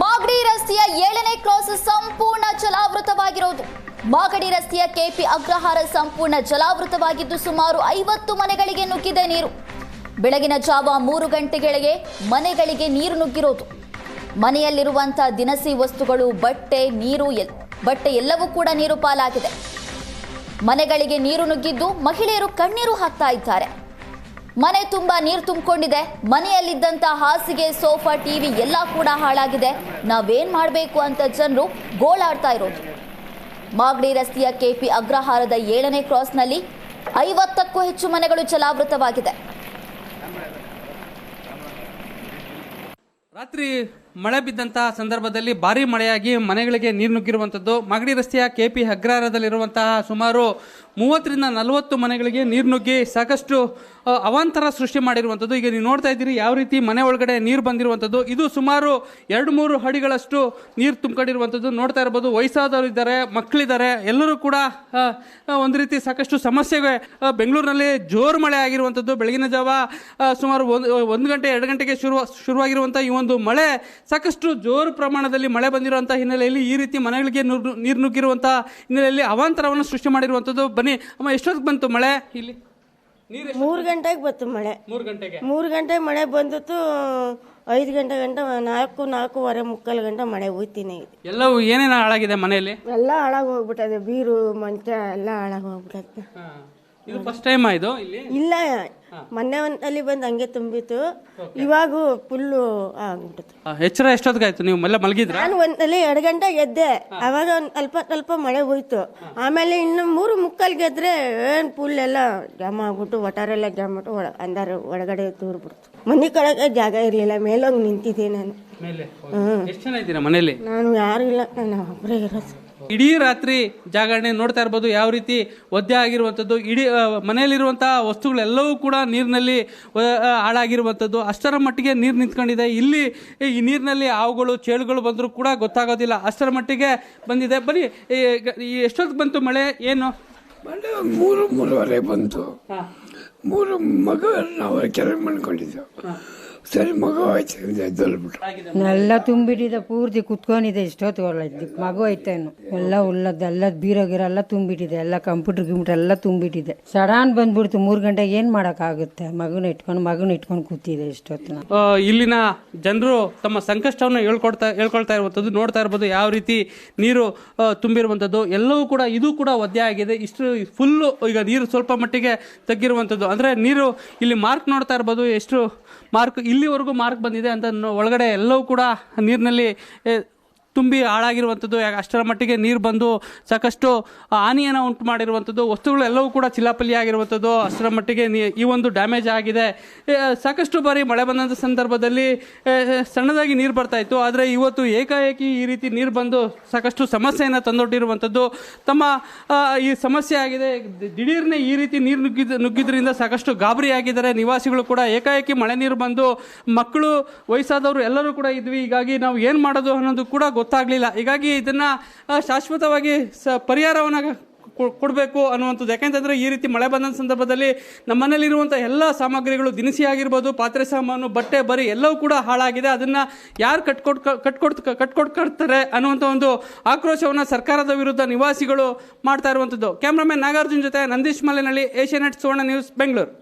ಮಾಗಡಿ ರಸ್ತೆಯ ಏಳನೇ ಕ್ರಾಸ್ ಸಂಪೂರ್ಣ ಜಲಾವೃತವಾಗಿರೋದು. ಮಾಗಡಿ ರಸ್ತೆಯ ಕೆಪಿ ಅಗ್ರಹಾರ ಸಂಪೂರ್ಣ ಜಲಾವೃತವಾಗಿದ್ದು ಸುಮಾರು ಐವತ್ತು ಮನೆಗಳಿಗೆ ನುಗ್ಗಿದೆ ನೀರು. ಬೆಳಗಿನ ಜಾವ ಮೂರು ಗಂಟೆಗಳಿಗೆ ಮನೆಗಳಿಗೆ ನೀರು ನುಗ್ಗಿರೋದು. ಮನೆಯಲ್ಲಿರುವಂತಹ ದಿನಸಿ ವಸ್ತುಗಳು, ಬಟ್ಟೆ, ನೀರು ಬಟ್ಟೆ ಎಲ್ಲವೂ ಕೂಡ ನೀರು ಪಾಲಾಗಿದೆ. ಮನೆಗಳಿಗೆ ನೀರು ನುಗ್ಗಿದ್ದು ಮಹಿಳೆಯರು ಕಣ್ಣೀರು ಹಾಕ್ತಾ ಇದ್ದಾರೆ. ಮನೆ ತುಂಬಾ ನೀರು ತುಂಬಿಕೊಂಡಿದೆ. ಮನೆಯಲ್ಲಿದ್ದಂತ ಹಾಸಿಗೆ, ಸೋಫಾ, ಟಿವಿ ಎಲ್ಲ ಕೂಡ ಹಾಳಾಗಿದೆ. ನಾವೇನ್ ಮಾಡಬೇಕು ಅಂತ ಜನರು ಗೋಳಾಡ್ತಾ ಇರೋದು. ಮಾಗಡಿ ರಸ್ತೆಯ ಕೆಪಿ ಅಗ್ರಹಾರದ ಏಳನೇ ಕ್ರಾಸ್ನಲ್ಲಿ ಐವತ್ತಕ್ಕೂ ಹೆಚ್ಚು ಮನೆಗಳು ಜಲಾವೃತವಾಗಿದೆ. ರಾತ್ರಿ ಮಳೆ ಬಿದ್ದಂತಹ ಸಂದರ್ಭದಲ್ಲಿ ಭಾರಿ ಮಳೆಯಾಗಿ ಮನೆಗಳಿಗೆ ನೀರು ನುಗ್ಗಿರುವಂಥದ್ದು ಮಾಗಡಿ ರಸ್ತೆಯ ಕೆ ಪಿ ಅಗ್ರಹಾರದಲ್ಲಿರುವಂತಹ ಸುಮಾರು ಮೂವತ್ತರಿಂದ ನಲವತ್ತು ಮನೆಗಳಿಗೆ ನೀರು ನುಗ್ಗಿ ಸಾಕಷ್ಟು ಅವಾಂತರ ಸೃಷ್ಟಿ ಮಾಡಿರುವಂಥದ್ದು ಈಗ ನೀವು ನೋಡ್ತಾ ಇದ್ದೀರಿ ಯಾವ ರೀತಿ ಮನೆ ಒಳಗಡೆ ನೀರು ಬಂದಿರುವಂಥದ್ದು ಇದು ಸುಮಾರು ಎರಡು ಮೂರು ಅಡಿಗಳಷ್ಟು ನೀರು ತುಂಬಿಕೊಂಡಿರುವಂಥದ್ದು ನೋಡ್ತಾ ಇರ್ಬೋದು ವಯಸ್ಸಾದವರು ಇದ್ದಾರೆ, ಮಕ್ಕಳಿದ್ದಾರೆ. ಎಲ್ಲರೂ ಕೂಡ ಒಂದು ರೀತಿ ಸಾಕಷ್ಟು ಸಮಸ್ಯೆಗೆ ಬೆಂಗಳೂರಿನಲ್ಲಿ ಜೋರು ಮಳೆ ಆಗಿರುವಂಥದ್ದು ಬೆಳಗಿನ ಜಾವ ಸುಮಾರು ಒಂದು ಒಂದು ಗಂಟೆ, ಎರಡು ಗಂಟೆಗೆ ಶುರು ಶುರುವಾಗಿರುವಂಥ ಈ ಒಂದು ಮಳೆ ಸಾಕಷ್ಟು ಜೋರು ಪ್ರಮಾಣದಲ್ಲಿ ಮಳೆ ಬಂದಿರುವಂಥ ಹಿನ್ನೆಲೆಯಲ್ಲಿ ಈ ರೀತಿ ಮನೆಗಳಿಗೆ ನುಗ್ಗು- ನೀರು ನುಗ್ಗಿರುವಂಥ ಹಿನ್ನೆಲೆಯಲ್ಲಿ ಅವಾಂತರವನ್ನು ಸೃಷ್ಟಿ ಮಾಡಿರುವಂಥದ್ದು. ಬನ್ನಿ ಅಮ್ಮ ಎಷ್ಟೊತ್ತಿಗೆ ಬಂತು ಮಳೆ ಇಲ್ಲಿ? ನೀರು ಮೂರು ಗಂಟೆಗೆ ಬಂತು ಮಳೆ. ಮೂರು ಗಂಟೆಗೆ? ಮೂರು ಗಂಟೆ ಮಳೆ ಬಂದಿತ್ತು ಐದು ಗಂಟೆ ಗಂಟೆ ನಾಲ್ಕು ನಾಲ್ಕೂವರೆ ಮುಕ್ಕಾಲು ಗಂಟೆ ಮಳೆ ಹೋಯ್ತೀನಿ. ಎಲ್ಲವೂ ಏನೇನು ಹಾಳಾಗಿದೆ ಮನೆಯಲ್ಲಿ? ಎಲ್ಲ ಹಾಳಾಗಿ ಹೋಗ್ಬಿಟ್ಟದೆ ಬೀರು ಮಂಚ ಎಲ್ಲ ಹಾಳಾಗಿ ಹೋಗ್ಬಿಟ್ಟದೆ ಇದು ಫಸ್ಟ್ ಟೈಮ್ ಇದು ಇಲ್ಲಿ? ಇಲ್ಲ. ಮೊನ್ನೆ ಒಂದಲ್ಲಿ ಬಂದು ಹಂಗೆ ತುಂಬಿತ್ತು. ಇವಾಗ ಫುಲ್ಲು ಆಗ್ಬಿಟ್ಟಿತ್ತು. ಆ, ಎಚ್ಚರ ಎಷ್ಟೊತ್ತಿಗಾಯ್ತು ನೀವು? ಮಲ್ಲ ಮಲಗಿದ್ರ? ನಾನು ಒಂದಲ್ಲಿ ಎರಡು ಗಂಟೆ ಎದ್ದೆ ಅವಾಗ ಒಂದು ಅಲ್ಪ ಸ್ವಲ್ಪ ಮಳೆ ಹೋಯ್ತು. ಆಮೇಲೆ ಇನ್ನು ಮೂರು ಮುಕ್ಕಲ್ ಎದ್ರೆ ಏನು ಫುಲ್ ಎಲ್ಲ ಜಾಮ ಆಗ್ಬಿಟ್ಟು ಒಟಾರೆಲ್ಲ ಜಾಮ್ ಬಿಟ್ಟು ಒಳ ಅಂದಾರ ಒಳಗಡೆ ತೂರ್ಬಿಡ್ತು. ಮನೆ ಕಡೆಗೆ ಜಾಗ ಇರಲಿಲ್ಲ. ಮೇಲೋಗಿ ನಿಂತಿದ್ದೆ ನಾನು. ಹ್ಞೂ ಎಷ್ಟು ಜನ ಇದ್ದೀರಾ ಮನೇಲಿ ನಾನು ಯಾರು ಇಲ್ಲ. ನಾನು ಒಬ್ಬರೇ ಇರೋದು. ಇಡೀ ರಾತ್ರಿ ಜಾಗರಣೆ ನೋಡ್ತಾ ಇರ್ಬೋದು. ಯಾವ ರೀತಿ ಒದ್ದೆ ಆಗಿರುವಂಥದ್ದು ಇಡೀ ಮನೆಯಲ್ಲಿರುವಂಥ ಮನೆಯಲ್ಲಿರುವಂತಹ ವಸ್ತುಗಳೆಲ್ಲವೂ ಕೂಡ ನೀರಿನಲ್ಲಿ ಹಾಳಾಗಿರುವಂಥದ್ದು. ಅಷ್ಟರ ಮಟ್ಟಿಗೆ ನೀರು ನಿಂತ್ಕೊಂಡಿದೆ. ಇಲ್ಲಿ ಈ ನೀರಿನಲ್ಲಿ ಹಾವುಗಳು ಚೇಳುಗಳು ಬಂದರೂ ಕೂಡ ಗೊತ್ತಾಗೋದಿಲ್ಲ. ಅಷ್ಟರ ಮಟ್ಟಿಗೆ ಬಂದಿದೆ. ಬರೀ ಎಷ್ಟೊತ್ತು ಬಂತು ಮಳೆ? ಏನು? ಮಳೆ ಮೂರು ಮೂರುವರೆ ಬಂತು. ಮೂರು ಮಗ ನಾವು ಕೆರೆ ಮಾಡ್ಕೊಂಡಿದ್ದೆವು ಸರಿ ಮಗ ಆಯ್ತು. ಎದ್ದಲ್ಬಿಟ್ರು ಎಲ್ಲ ತುಂಬಿಟ್ಟಿದೆ ಪೂರ್ತಿ ಕುತ್ಕೊಂಡಿದೆ ಇಷ್ಟೊತ್ತು ಒಳ್ಳೆ ಮಗು ಐತೇನು ಎಲ್ಲ ಉಳ್ಳದ್ದು ಎಲ್ಲ ಬೀರೋಗಿರೋ ಎಲ್ಲ ತುಂಬಿಟ್ಟಿದೆ ಎಲ್ಲ ಕಂಪ್ಯೂಟರ್ ಗಿಂಪ್ಯೂಟರ್ ಎಲ್ಲ ತುಂಬಿಟ್ಟಿದೆ. ಸಡನ್ ಬಂದ್ಬಿಡ್ತು ಮೂರು ಗಂಟೆಗೆ ಏನು ಮಾಡೋಕ್ಕಾಗುತ್ತೆ? ಮಗುನ ಇಟ್ಕೊಂಡು ಮಗುನ ಇಟ್ಕೊಂಡು ಕೂತಿದೆ ಇಷ್ಟೊತ್ತು ಇಲ್ಲಿನ ಜನರು ತಮ್ಮ ಸಂಕಷ್ಟವನ್ನು ಹೇಳ್ಕೊಡ್ತಾ ಹೇಳ್ಕೊಳ್ತಾ ಇರುವಂಥದ್ದು ನೋಡ್ತಾ ಇರ್ಬೋದು ಯಾವ ರೀತಿ ನೀರು ತುಂಬಿರುವಂಥದ್ದು. ಎಲ್ಲವೂ ಕೂಡ ಇದು ಕೂಡ ಒದ್ದೆ ಆಗಿದೆ. ಇಷ್ಟು ಫುಲ್ಲು ಈಗ ನೀರು ಸ್ವಲ್ಪ ಮಟ್ಟಿಗೆ ತಗ್ಗಿರುವಂಥದ್ದು ಅಂದರೆ ನೀರು ಇಲ್ಲಿ ಮಾರ್ಕ್ ನೋಡ್ತಾ ಇರ್ಬೋದು ಎಷ್ಟು ಮಾರ್ಕ್ ಇಲ್ಲಿವರೆಗೂ ಮಾರ್ಕ್ ಬಂದಿದೆ ಅಂತ ಒಳಗಡೆ ಎಲ್ಲವೂ ಕೂಡ ನೀರಿನಲ್ಲಿ ತುಂಬಿ ಹಾಳಾಗಿರುವಂಥದ್ದು ಅಷ್ಟರ ಮಟ್ಟಿಗೆ ನೀರು ಬಂದು ಸಾಕಷ್ಟು ಹಾನಿಯನ್ನು ಉಂಟು ಮಾಡಿರುವಂಥದ್ದು ವಸ್ತುಗಳು ಎಲ್ಲವೂ ಕೂಡ ಚಿಲ್ಲಾಪಲ್ಲಿ ಆಗಿರುವಂಥದ್ದು ಅಷ್ಟರ ಮಟ್ಟಿಗೆ ಈ ಒಂದು ಡ್ಯಾಮೇಜ್ ಆಗಿದೆ. ಸಾಕಷ್ಟು ಬಾರಿ ಮಳೆ ಬಂದಂಥ ಸಂದರ್ಭದಲ್ಲಿ ಸಣ್ಣದಾಗಿ ನೀರು ಬರ್ತಾ ಇತ್ತು, ಆದರೆ ಇವತ್ತು ಏಕಾಏಕಿ ಈ ರೀತಿ ನೀರು ಬಂದು ಸಾಕಷ್ಟು ಸಮಸ್ಯೆಯನ್ನು ತಂದೊಡ್ಡಿರುವಂಥದ್ದು, ತಮ್ಮ ಈ ಸಮಸ್ಯೆ ಆಗಿದೆ. ದಿಢೀರ್ನೆ ಈ ರೀತಿ ನೀರು ನುಗ್ಗಿದ, ನುಗ್ಗಿದ್ರಿಂದ ಸಾಕಷ್ಟು ಗಾಬರಿ ಆಗಿದ್ದಾರೆ ನಿವಾಸಿಗಳು ಕೂಡ ಏಕಾಏಕಿ ಮಳೆ ನೀರು ಬಂದು, ಮಕ್ಕಳು, ವಯಸ್ಸಾದವರು ಎಲ್ಲರೂ ಕೂಡ ಇದ್ವಿ. ಹೀಗಾಗಿ ನಾವು ಏನು ಮಾಡೋದು ಅನ್ನೋದು ಕೂಡ ಗೊತ್ತಾಗಲಿಲ್ಲ. ಹೀಗಾಗಿ ಇದನ್ನು ಶಾಶ್ವತವಾಗಿ ಸ, ಪರಿಹಾರವನ್ನು ಕೊಡಬೇಕು ಅನ್ನುವಂಥದ್ದು. ಯಾಕೆಂತಂದರೆ ಈ ರೀತಿ ಮಳೆ ಬಂದ ಸಂದರ್ಭದಲ್ಲಿ ನಮ್ಮನೇಲಿರುವಂಥ ಎಲ್ಲ ಸಾಮಗ್ರಿಗಳು ದಿನಸಿ ಆಗಿರ್ಬೋದು, ಪಾತ್ರೆ ಸಾಮಾನು, ಬಟ್ಟೆ, ಬರಿ ಎಲ್ಲವೂ ಕೂಡ ಹಾಳಾಗಿದೆ. ಅದನ್ನು ಯಾರು ಕಟ್ಕೊಡ್ ಕಟ್ಕೊಟ್ ಕಟ್ತಾರೆ ಅನ್ನುವಂಥ ಒಂದು ಆಕ್ರೋಶವನ್ನು ಸರ್ಕಾರದ ವಿರುದ್ಧ ನಿವಾಸಿಗಳು ಮಾಡ್ತಾ ಇರುವಂಥದ್ದು. ಕ್ಯಾಮ್ರಾಮನ್ ನಾಗಾರ್ಜುನ್ ಜೊತೆ ನಂದೀಶ್ ಮಲೆನಳ್ಳಿ ಏಷ್ಯಾನೆಟ್ ಸುವರ್ಣ ನ್ಯೂಸ್, ಬೆಂಗಳೂರು.